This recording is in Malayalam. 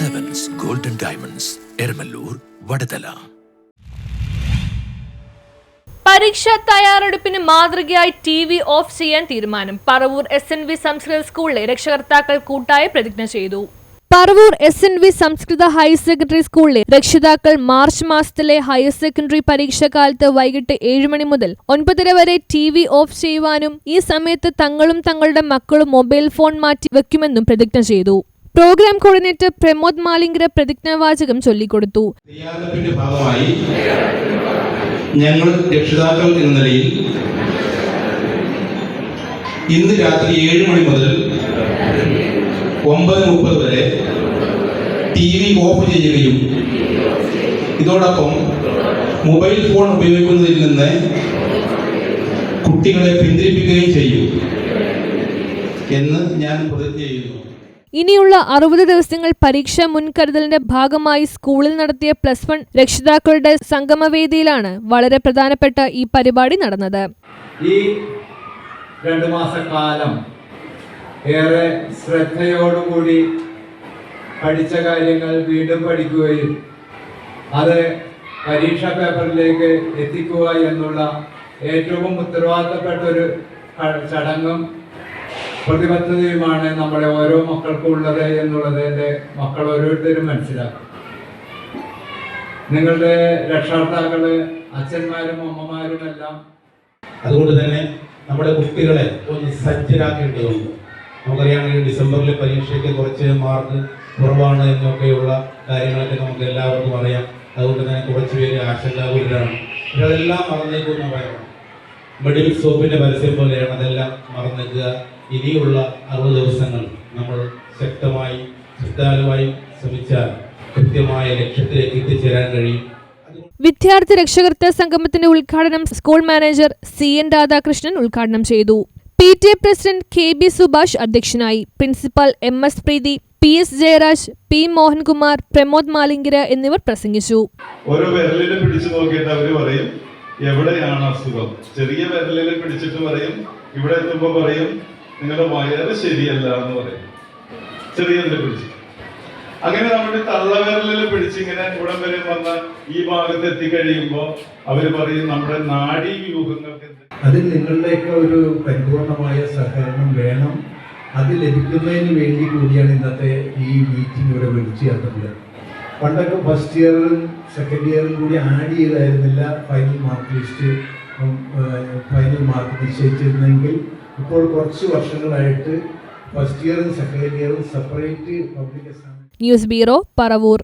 ഗോൾഡൻ ഡയമണ്ട്സ് എരമല്ലൂർ വടതല പരീക്ഷാ തയ്യാറെടുപ്പിന് മാതൃകയായി ടി വി ഓഫ് ചെയ്യാൻ തീരുമാനം. പറവൂർ എസ് എൻ വി സംസ്കൃത സ്കൂളിലെ രക്ഷകർത്താക്കൾ കൂട്ടായി പ്രതിജ്ഞ ചെയ്തു. പറവൂർ എസ് എൻ വി സംസ്കൃത ഹയർ സെക്കൻഡറി സ്കൂളിലെ രക്ഷിതാക്കൾ മാർച്ച് മാസത്തിലെ ഹയർ സെക്കൻഡറി പരീക്ഷാകാലത്ത് വൈകിട്ട് ഏഴ് മണി മുതൽ ഒൻപതര വരെ ടി വി ഓഫ് ചെയ്യുവാനും ഈ സമയത്ത് തങ്ങളും തങ്ങളുടെ മക്കളും മൊബൈൽ ഫോൺ മാറ്റി വെക്കുമെന്നും പ്രതിജ്ഞ ചെയ്തു. പ്രോഗ്രാം കോർഡിനേറ്റർ പ്രമോദ് മാലിങ്കര പ്രതിജ്ഞാവാചകം ചൊല്ലിക്കൊടുത്തു. ഭാഗമായി ഞങ്ങൾ രക്ഷിതാക്കൾ എന്ന നിലയിൽ ഇന്ന് രാത്രി ഏഴ് മണി മുതൽ ഒമ്പത് മുപ്പത് വരെ ടി വി ഓഫ് ചെയ്യുകയും ഇതോടൊപ്പം മൊബൈൽ ഫോൺ ഉപയോഗിക്കുന്നതിൽ നിന്ന് കുട്ടികളെ പിന്തിരിപ്പിക്കുകയും ചെയ്യും എന്ന് ഞാൻ പ്രതിജ്ഞ ചെയ്യുന്നു. ഇനിയുള്ള അറുപത് ദിവസങ്ങൾ പരീക്ഷാ മുൻകരുതലിന്റെ ഭാഗമായി സ്കൂളിൽ നടത്തിയ പ്ലസ് വൺ രക്ഷിതാക്കളുടെ സംഗമവേദിയിലാണ് വളരെ പ്രധാനപ്പെട്ട ഈ പരിപാടി നടന്നത്. ഈ രണ്ട് മാസക്കാലം ഏറെ ശ്രദ്ധയോടുകൂടി പഠിച്ച കാര്യങ്ങൾ വീണ്ടും പഠിക്കുകയും അത് പരീക്ഷാ പേപ്പറിലേക്ക് എത്തിക്കുക എന്നുള്ള ഏറ്റവും ഉത്തരവാദിത്തപ്പെട്ട ഒരു ചടങ്ങും പ്രതിബദ്ധതയുമാണ് നമ്മുടെ ഓരോ മക്കൾക്കും ഉള്ളത് എന്നുള്ളത് എന്റെ മക്കൾ ഓരോരുത്തരും മനസ്സിലാക്കും. നിങ്ങളുടെ രക്ഷാർത്താക്കൾ അച്ഛന്മാരും അമ്മമാരും എല്ലാം അതുകൊണ്ട് തന്നെ നമ്മുടെ കുട്ടികളെ ഒന്ന് സജ്ജരാക്കേണ്ടതുണ്ട് നമുക്കറിയാം ഈ ഡിസംബറിലെ പരീക്ഷയ്ക്ക് കുറച്ച് മാർക്ക് കുറവാണ് എന്നൊക്കെയുള്ള കാര്യങ്ങളൊക്കെ നമുക്ക് എല്ലാവർക്കും അറിയാം. അതുകൊണ്ട് തന്നെ കുറച്ച് പേര് ആശങ്കാകുലരാണ്. അതെല്ലാം മറന്നേക്കുന്ന പറയണം മെഡിക്കൽ സോപ്പിന്റെ പരസ്യം പോലെയാണ് അതെല്ലാം മറന്നേക്കുക. ഇനിയുള്ള അറുപത് ദിവസങ്ങൾ നമ്മൾ ശക്തമായി ശ്രദ്ധാലുവായി ശ്രമിച്ചാൽ കൃത്യമായ ലക്ഷ്യത്തിലേക്ക് എത്തിച്ചേരാൻ കഴിയും. വിദ്യാർത്ഥി രക്ഷകർത്ത സംഗമത്തിന്റെ ഉദ്ഘാടനം school manager C N Radhakrishnan ഉദ്ഘാടനം ചെയ്തു. P T A president K B Subhash അധ്യക്ഷനായി principal M S Preethi P S Jayaraj P Mohankumar Pramod Malinkara എന്നിവർ പ്രസംഗിച്ചു. ഓരോ വിരലിൽ പിടിച്ചു നോക്കിയിട്ട് അവർ പറയും എവിടെയാണ് അസുഖം? ചെറിയ വിരലിൽ പിടിച്ചിട്ട് പറയും ഇവിടെ എത്തുമ്പോ പറയും നിങ്ങളുടെ വയറ് ശരിയല്ല എന്ന് പറയും. ചെറിയതിൽ പിടിച്ച്. അങ്ങനെ നമ്മുടെ തള്ളവിരലിൽ പിടിച്ച് ഇങ്ങനെ ഇവിടം വരെ വന്ന ഈ ഭാഗത്ത് എത്തിക്കഴിയുമ്പോ അവർ പറയും നമ്മുടെ നാടി വ്യൂഹങ്ങൾക്ക് അതിൽ നിങ്ങളുടെയൊക്കെ ഒരു പരിപൂർണമായ സഹകരണം വേണം. അത് ലഭിക്കുന്നതിന് വേണ്ടി കൂടിയാണ് ഇന്നത്തെ ഈ മീറ്റിംഗ് ഇവിടെ വിളിച്ചു ചേർത്തത് പണ്ടൊക്കെ ഫസ്റ്റ് ഇയറിലും സെക്കൻഡ് ഇയറിലും കൂടി add ചെയ്തായിരുന്നില്ല final mark list final mark നിശ്ചയിച്ചിരുന്നെങ്കിൽ ഇപ്പോൾ കുറച്ച് വർഷങ്ങളായിട്ട് ഫസ്റ്റ് ഇയറും second ഇയറും separate public news bureau Paravur